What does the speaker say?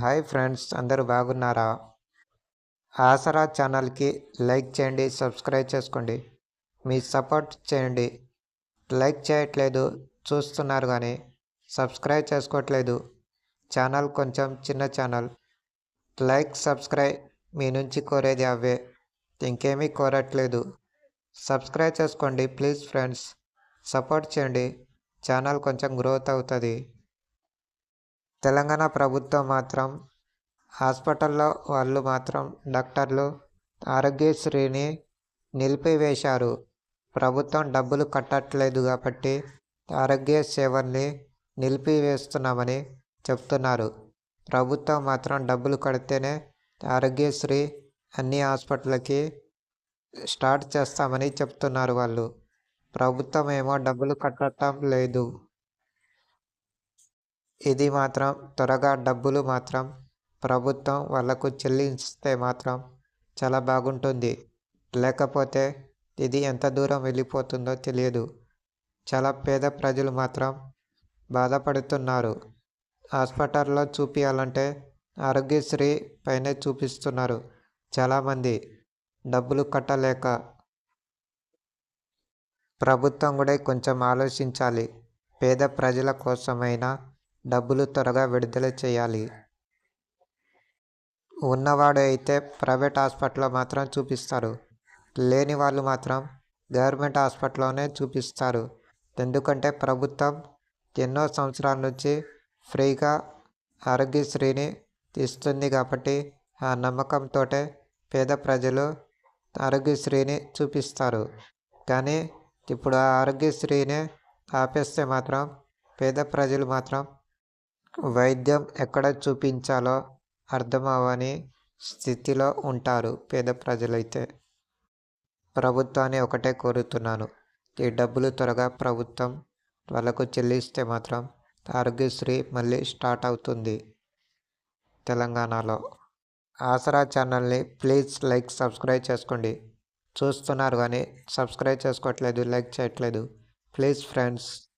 Hi friends అందరూ బాగున్నారా? ఆసరా ఛానల్కి లైక్ చేయండి సబ్స్క్రైబ్ చేసుకోండి. మీ సపోర్ట్ చేయండి. లైక్ చేయట్లేదు చూస్తున్నారు కానీ సబ్స్క్రైబ్ చేసుకోవట్లేదు ఛానల్ కొంచెం చిన్న ఛానల్. లైక్ సబ్స్క్రైబ్ మీ నుంచి కోరేది అవే. ఇంకేమీ కోరట్లేదు. సబ్స్క్రైబ్ చేసుకోండి ప్లీజ్ ఫ్రెండ్స్. సపోర్ట్ చేయండి. ఛానల్ కొంచెం గ్రోత్ అవుతుంది. తెలంగాణ ప్రభుత్వం మాత్రం హాస్పిటల్లో వాళ్ళు మాత్రం డాక్టర్లు ఆరోగ్యశ్రీని నిలిపివేశారు. ప్రభుత్వం డబ్బులు కట్టట్లేదు కాబట్టి ఆరోగ్య సేవల్ని నిలిపివేస్తున్నామని చెప్తున్నారు. ప్రభుత్వం మాత్రం డబ్బులు కడితేనే ఆరోగ్యశ్రీ అన్ని హాస్పిటల్కి స్టార్ట్ చేస్తామని చెప్తున్నారు వాళ్ళు. ప్రభుత్వం ఏమో డబ్బులు కట్టడం లేదు. ఇది మాత్రం త్వరగా డబ్బులు మాత్రం ప్రభుత్వం వాళ్ళకు చెల్లిస్తే మాత్రం చాలా బాగుంటుంది. లేకపోతే ఇది ఎంత దూరం వెళ్ళిపోతుందో తెలియదు. చాలా పేద ప్రజలు మాత్రం బాధపడుతున్నారు. హాస్పిటల్లో చూపించాలంటే ఆరోగ్యశ్రీ పైనే చూపిస్తున్నారు చాలామంది. డబ్బులు కట్టలేక ప్రభుత్వం కూడా కొంచెం ఆలోచించాలి. పేద ప్రజల కోసమైనా డబ్బులు త్వరగా విడుదల చేయాలి. ఉన్నవాడు అయితే ప్రైవేట్ హాస్పిటల్లో మాత్రం చూపిస్తారు. లేని వాళ్ళు మాత్రం గవర్నమెంట్ హాస్పిటల్లోనే చూపిస్తారు. ఎందుకంటే ప్రభుత్వం ఎన్నో సంవత్సరాల నుంచి ఫ్రీగా ఆరోగ్యశ్రీని ఇస్తుంది కాబట్టి ఆ నమ్మకంతో పేద ప్రజలు ఆరోగ్యశ్రీని చూపిస్తారు. కానీ ఇప్పుడు ఆ ఆరోగ్యశ్రీని ఆపేస్తే మాత్రం పేద ప్రజలు మాత్రం వైద్యం ఎక్కడ చూపించాలో అర్థమవని స్థితిలో ఉంటారు పేద ప్రజలైతే. ప్రభుత్వాన్ని ఒకటే కోరుతున్నాను. ఈ డబ్బులు త్వరగా ప్రభుత్వం వాళ్ళకు చెల్లిస్తే మాత్రం ఆరోగ్యశ్రీ మళ్ళీ స్టార్ట్ అవుతుంది తెలంగాణలో. ఆసరా ఛానల్ని ప్లీజ్ లైక్ సబ్స్క్రైబ్ చేసుకోండి. చూస్తున్నారు కానీ సబ్స్క్రైబ్ చేసుకోవట్లేదు లైక్ చేయట్లేదు. Please friends.